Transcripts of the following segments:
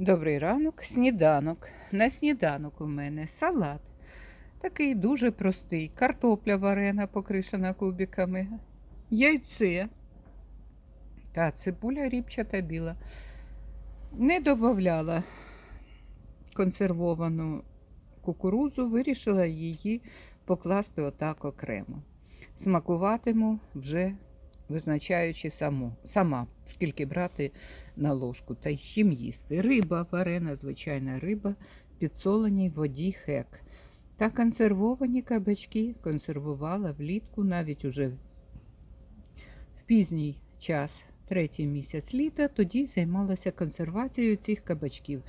Добрий ранок, сніданок. На сніданок у мене салат. Такий дуже простий. Картопля варена, покришена кубиками, яйце та цибуля ріпчата біла. Не додавала консервовану кукурузу, вирішила її покласти отак окремо. Смакуватиму вже визначаючи саму, сама, скільки брати на ложку та й чим їсти. Риба варена, звичайна риба, підсоленій воді хек. Та консервовані кабачки консервувала влітку, навіть уже в пізній час, третій місяць літа, тоді займалася консервацією цих кабачків.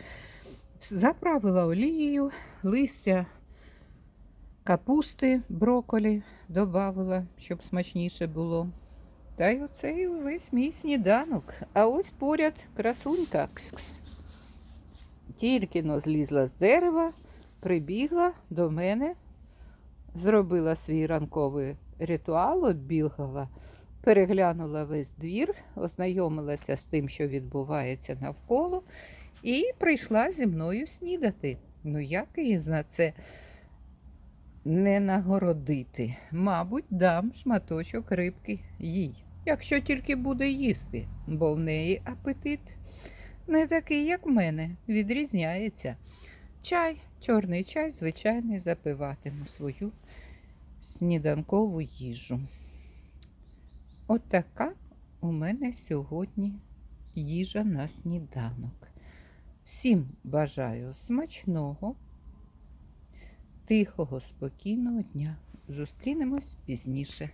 Заправила олією, листя капусти, броколі додавала, щоб смачніше було. Та й оцей весь мій сніданок. А ось поряд красунька. Кс-кс. Тільки но злізла з дерева, прибігла до мене, зробила свій ранковий ритуал, оббігала, переглянула весь двір, ознайомилася з тим, що відбувається навколо, і прийшла зі мною снідати. Ну, як її за це не нагородити? Мабуть, дам шматочок рибки їй, якщо тільки буде їсти, бо в неї апетит не такий, як в мене, відрізняється. Чай, чорний чай, звичайний, запиватиму свою сніданкову їжу. От така у мене сьогодні їжа на сніданок. Всім бажаю смачного, тихого, спокійного дня. Зустрінемось пізніше.